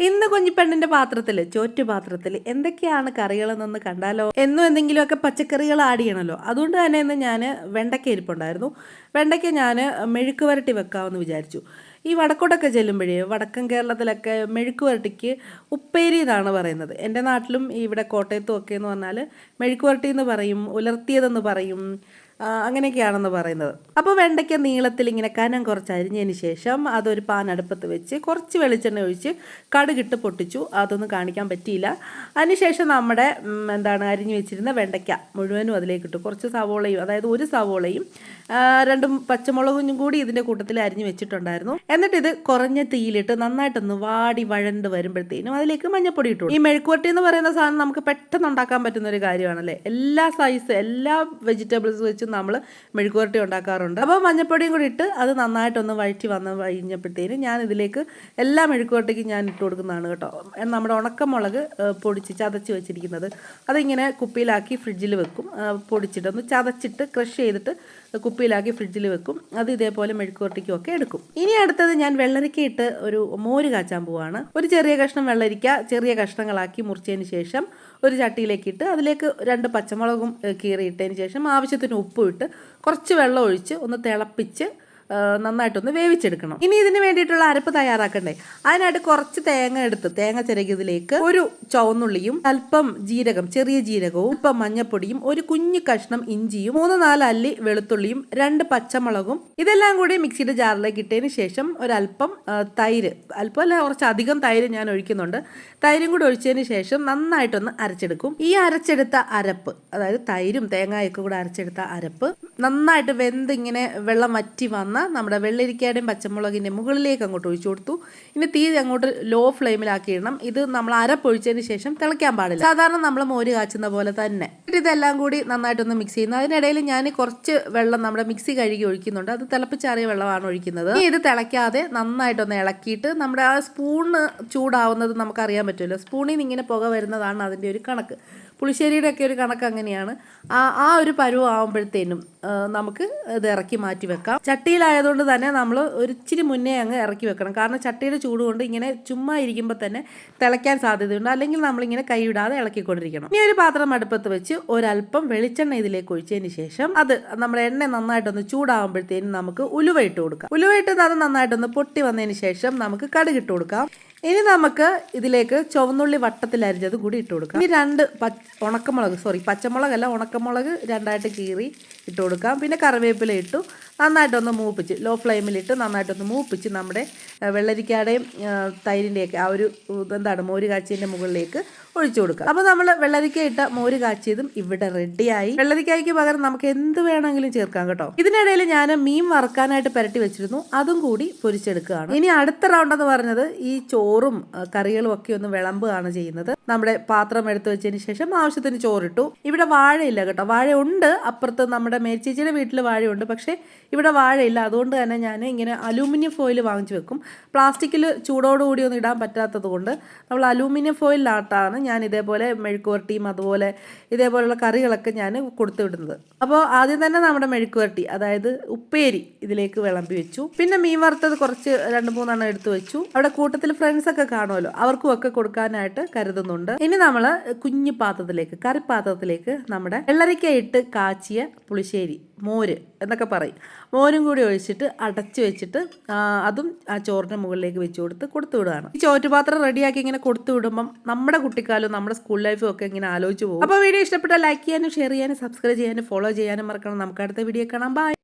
ഇന്ന് കുഞ്ഞിപ്പെണ്ണിന്റെ പാത്രത്തിൽ ചോറ്റു പാത്രത്തിൽ എന്തൊക്കെയാണ് കറികളെന്നൊന്ന് കണ്ടാലോ? എന്നും എന്തെങ്കിലുമൊക്കെ പച്ചക്കറികൾ ആഡ് ചെയ്യണമല്ലോ അതുകൊണ്ട് തന്നെ ഇന്ന് ഞാൻ വെണ്ടയ്ക്ക ഇരിപ്പുണ്ടായിരുന്നു വെണ്ടയ്ക്ക ഞാൻ മെഴുക്ക് വരട്ടി വെക്കാമെന്ന് വിചാരിച്ചു. ഈ വടക്കോട്ടൊക്കെ ചെല്ലുമ്പോഴേ വടക്കൻ കേരളത്തിലൊക്കെ മെഴുക്ക് വരട്ടിക്ക് ഉപ്പേരി എന്നാണ് പറയുന്നത്. എന്റെ നാട്ടിലും ഇവിടെ കോട്ടയത്തും ഒക്കെ എന്ന് പറഞ്ഞാൽ മെഴുക്ക് വരട്ടി എന്ന് പറയും ഉലർത്തിയതെന്ന് പറയും അങ്ങനെയൊക്കെയാണെന്ന് പറയുന്നത്. അപ്പോൾ വെണ്ടയ്ക്ക നീളത്തിൽ ഇങ്ങനെ കനം കുറച്ച് അരിഞ്ഞതിന് ശേഷം അതൊരു പാൻ അടുപ്പത്ത് വെച്ച് കുറച്ച് വെളിച്ചെണ്ണ ഒഴിച്ച് കടുകിട്ട് പൊട്ടിച്ചു. അതൊന്നും കാണിക്കാൻ പറ്റിയില്ല. അതിനുശേഷം നമ്മുടെ എന്താണ് അരിഞ്ഞു വെച്ചിരുന്ന വെണ്ടയ്ക്ക മുഴുവനും അതിലേക്ക് ഇട്ടു കുറച്ച് സവോളയും അതായത് ഒരു സവോളയും രണ്ടും പച്ചമുളകും കൂടി ഇതിന്റെ കൂട്ടത്തിൽ അരിഞ്ഞു വെച്ചിട്ടുണ്ടായിരുന്നു. എന്നിട്ട് ഇത് കുറഞ്ഞ തീയിലിട്ട് നന്നായിട്ടൊന്ന് വാടി വഴണ്ട് വരുമ്പോഴത്തേനും അതിലേക്ക് മഞ്ഞപ്പൊടി ഇട്ടു. ഈ മെഴുക്കുവരട്ടി എന്ന് പറയുന്ന സാധനം നമുക്ക് പെട്ടെന്ന് ഉണ്ടാക്കാൻ പറ്റുന്ന ഒരു കാര്യമാണല്ലേ? എല്ലാ സൈസ് എല്ലാ വെജിറ്റബിൾസ് വെച്ചും നമ്മൾ മെഴുക്കുവരട്ടി ഉണ്ടാക്കാറുണ്ട്. അപ്പോൾ മഞ്ഞപ്പൊടിയും കൂടി ഇട്ട് അത് നന്നായിട്ടൊന്ന് വഴറ്റി വന്ന് കഴിഞ്ഞപ്പോഴത്തേനും ഞാൻ ഇതിലേക്ക് എല്ലാ മെഴുക്കുവരട്ടിക്കും ഞാൻ ഇട്ട് കൊടുക്കുന്നതാണ് കേട്ടോ. നമ്മുടെ ഉണക്കമുളക് പൊടിച്ച് ചതച്ച് വെച്ചിരിക്കുന്നത്. അതിങ്ങനെ കുപ്പിയിലാക്കി ഫ്രിഡ്ജിൽ വെക്കും. പൊടിച്ചിട്ട് ഒന്ന് ചതച്ചിട്ട് ക്രഷ് ചെയ്തിട്ട് കുപ്പിയിലാക്കി ഫ്രിഡ്ജിൽ വെക്കും. അത് ഇതേപോലെ മെഴുക്കുവരട്ടിക്കും ഒക്കെ എടുക്കും. ഇനി അടുത്തത് ഞാൻ വെള്ളരിക്ക ഇട്ട് ഒരു മോര് കാച്ചാൻ പോവാണ്. ഒരു ചെറിയ കഷ്ണം വെള്ളരിക്ക ചെറിയ കഷ്ണങ്ങളാക്കി മുറിച്ചതിന് ശേഷം ഒരു ചട്ടിയിലേക്ക് ഇട്ട് അതിലേക്ക് രണ്ട് പച്ചമുളകും കീറിയിട്ടതിന് ശേഷം ആവശ്യത്തിന് ഉപ്പും ഇട്ട് കുറച്ച് വെള്ളം ഒഴിച്ച് ഒന്ന് തിളപ്പിച്ച് നന്നായിട്ടൊന്ന് വേവിച്ചെടുക്കണം. ഇനി ഇതിന് വേണ്ടിയിട്ടുള്ള അരപ്പ് തയ്യാറാക്കണ്ടേ? അതിനായിട്ട് കുറച്ച് തേങ്ങ എടുത്ത് തേങ്ങ ചിരകിയതിലേക്ക് ഒരു ചുവന്നുള്ളിയും അല്പം ജീരകം ചെറിയ ജീരകവും അല്പം മഞ്ഞപ്പൊടിയും ഒരു കുഞ്ഞു കഷ്ണം ഇഞ്ചിയും മൂന്ന് നാല് അല്ലി വെളുത്തുള്ളിയും രണ്ട് പച്ചമുളകും ഇതെല്ലാം കൂടി മിക്സിയുടെ ജാറിലേക്ക് ഇട്ടതിന് ശേഷം ഒരല്പം തൈര് അല്പം അല്ല കുറച്ച് അധികം തൈര് ഞാൻ ഒഴിക്കുന്നുണ്ട്. തൈരും കൂടി ഒഴിച്ചതിന് ശേഷം നന്നായിട്ടൊന്ന് അരച്ചെടുക്കും. ഈ അരച്ചെടുത്ത അരപ്പ് അതായത് തൈരും തേങ്ങയൊക്കെ കൂടെ അരച്ചെടുത്ത അരപ്പ് നന്നായിട്ട് വെന്ത് ഇങ്ങനെ വെള്ളം വറ്റി വന്ന നമ്മുടെ വെള്ളരിക്കയുടെയും പച്ചമുളകിന്റെ മുകളിലേക്ക് അങ്ങോട്ട് ഒഴിച്ചു കൊടുത്തു. ഇനി തീ അങ്ങോട്ട് ലോ ഫ്ലെയിമിലാക്കി ഇടണം ഇത് നമ്മൾ അരപ്പൊഴിച്ചതിന് ശേഷം തിളയ്ക്കാൻ പാടില്ല. സാധാരണ നമ്മൾ മോര് കാച്ചുന്ന പോലെ തന്നെ. ഇതെല്ലാം കൂടി നന്നായിട്ടൊന്ന് മിക്സ് ചെയ്യുന്നു. അതിനിടയിൽ ഞാൻ കുറച്ച് വെള്ളം നമ്മുടെ മിക്സി കഴുകി ഒഴിക്കുന്നുണ്ട്. അത് തിളപ്പിച്ചാറിയ വെള്ളമാണ് ഒഴിക്കുന്നത്. ഇനി ഇത് തിളയ്ക്കാതെ നന്നായിട്ടൊന്ന് ഇളക്കിയിട്ട് നമ്മുടെ ആ സ്പൂണ് ചൂടാവുന്നത് നമുക്കറിയാൻ പറ്റുമല്ലോ. സ്പൂണിൽ നിന്ന് ഇങ്ങനെ പുക വരുന്നതാണ് അതിന്റെ ഒരു കണക്ക്. പുളിശ്ശേരിയുടെ ഒക്കെ ഒരു കണക്ക് അങ്ങനെയാണ്. ആ ആ ഒരു പരുവം ആകുമ്പോഴത്തേനും നമുക്ക് ഇത് ഇറക്കി മാറ്റി വെക്കാം. ചട്ടിയിലായതുകൊണ്ട് തന്നെ നമ്മൾ ഒരു ഇച്ചിരി മുന്നേ അങ്ങ് ഇറക്കി വെക്കണം. കാരണം ചട്ടിയുടെ ചൂട് കൊണ്ട് ഇങ്ങനെ ചുമ്മാ ഇരിക്കുമ്പോൾ തന്നെ തിളയ്ക്കാൻ സാധ്യതയുണ്ട്. അല്ലെങ്കിൽ നമ്മളിങ്ങനെ കൈവിടാതെ ഇളക്കിക്കൊണ്ടിരിക്കണം. ഇനി ഒരു പാത്രം അടുപ്പത്ത് വെച്ച് ഒരല്പം വെളിച്ചെണ്ണ ഇതിലേക്ക് ഒഴിച്ചതിന് ശേഷം അത് നമ്മുടെ എണ്ണ നന്നായിട്ടൊന്ന് ചൂടാകുമ്പോഴത്തേനും നമുക്ക് ഉലുവ ഇട്ട് കൊടുക്കാം. ഉലുവ ഇട്ട് അത് നന്നായിട്ടൊന്ന് പൊട്ടി വന്നതിന് ശേഷം നമുക്ക് കടുകിട്ട് കൊടുക്കാം. ഇനി നമുക്ക് ഇതിലേക്ക് ചുവന്നുള്ളി വട്ടത്തിൽ അരിഞ്ഞത് കൂടി ഇട്ട് കൊടുക്കാം. ഇനി രണ്ട് ഉണക്കമുളക് സോറി പച്ചമുളകല്ല ഉണക്കമുളക് രണ്ടായിട്ട് കീറി ഇട്ട് കൊടുക്കാം. പിന്നെ കറിവേപ്പില ഇട്ടു. നന്നായിട്ടൊന്ന് മൂപ്പിച്ച് ലോ ഫ്ലെയിമിലിട്ട് നന്നായിട്ടൊന്ന് മൂപ്പിച്ച് നമ്മുടെ വെള്ളരിക്കാടയും തൈരിന്റെയൊക്കെ ആ ഒരു എന്താണ് മോര് കാച്ചിന്റെ മുകളിലേക്ക് ഒഴിച്ചു കൊടുക്കാം. അപ്പോൾ നമ്മൾ വെള്ളരിക്ക ഇട്ട മോര് കാച്ചിയതും ഇവിടെ റെഡിയായി വെള്ളരിക്കായ്ക്ക് പകരം നമുക്ക് എന്ത് വേണമെങ്കിലും ചേർക്കാം കേട്ടോ. ഇതിനിടയിൽ ഞാൻ മീൻ വറുക്കാനായിട്ട് പുരട്ടി വെച്ചിരുന്നു. അതും കൂടി പൊരിച്ചെടുക്കുകയാണ്. ഇനി അടുത്ത റൗണ്ട് എന്ന് പറഞ്ഞത് ഈ ചോറും കറികളും ഒക്കെ ഒന്ന് വിളമ്പുകയാണ് ചെയ്യുന്നത്. നമ്മുടെ പാത്രം എടുത്തു വെച്ചതിന് ശേഷം ആവശ്യത്തിന് ചോറിട്ടു. ഇവിടെ വാഴയില്ല കേട്ടോ. വാഴ ഉണ്ട്. അപ്പുറത്ത് നമ്മുടെ മേച്ചേച്ചിയുടെ വീട്ടിൽ വാഴയുണ്ട്. പക്ഷേ ഇവിടെ വാഴയില്ല. അതുകൊണ്ട് തന്നെ ഞാൻ ഇങ്ങനെ അലൂമിനിയം ഫോയിൽ വാങ്ങിച്ചു വെക്കും. പ്ലാസ്റ്റിക്കിൽ ചൂടോടുകൂടി ഒന്നും ഇടാൻ പറ്റാത്തത് കൊണ്ട് നമ്മൾ അലൂമിനിയം ഫോയിലാട്ടാണ് ഞാൻ ഇതേപോലെ മെഴുക്കുവരട്ടിയും അതുപോലെ ഇതേപോലെയുള്ള കറികളൊക്കെ ഞാൻ കൊടുത്തു വിടുന്നത് അപ്പോൾ ആദ്യം തന്നെ നമ്മുടെ മെഴുക്കുവരട്ടി അതായത് ഉപ്പേരി ഇതിലേക്ക് വിളമ്പി വെച്ചു. പിന്നെ മീൻ വറുത്തത് കുറച്ച് രണ്ട് മൂന്നെണ്ണം എടുത്തു വെച്ചു. അവിടെ കൂട്ടത്തിൽ ഫ്രണ്ട്സൊക്കെ കാണുമല്ലോ അവർക്കും ഒക്കെ കൊടുക്കാനായിട്ട് കരുതുന്നുണ്ട്. ഇനി നമ്മൾ കുഞ്ഞു പാത്രത്തിലേക്ക് കറിപ്പാത്രത്തിലേക്ക് നമ്മുടെ വെള്ളരിക്ക ഇട്ട് കാച്ചിയ പുളിശ്ശേരി മോര് എന്നൊക്കെ പറയും. മോരും കൂടി ഒഴിച്ചിട്ട് അടച്ചു വെച്ചിട്ട് അതും ആ ചോറിന്റെ മുകളിലേക്ക് വെച്ച് കൊടുത്ത് കൊടുത്തു വിടുകയാണ്. ഈ ചോറ്റുപാത്രം റെഡിയാക്കി ഇങ്ങനെ കൊടുത്തു വിടുമ്പം നമ്മുടെ കുട്ടിക്കാലവും നമ്മുടെ സ്കൂൾ ലൈഫും ഒക്കെ ഇങ്ങനെ ആലോചിച്ച് പോകും. അപ്പോൾ വീഡിയോ ഇഷ്ടപ്പെട്ടാൽ ലൈക്ക് ചെയ്യാനും ഷെയർ ചെയ്യാനും സബ്സ്ക്രൈബ് ചെയ്യാനും ഫോളോ ചെയ്യാനും മറക്കണം. നമുക്ക് അടുത്ത വീഡിയോ കാണാം. ബൈ.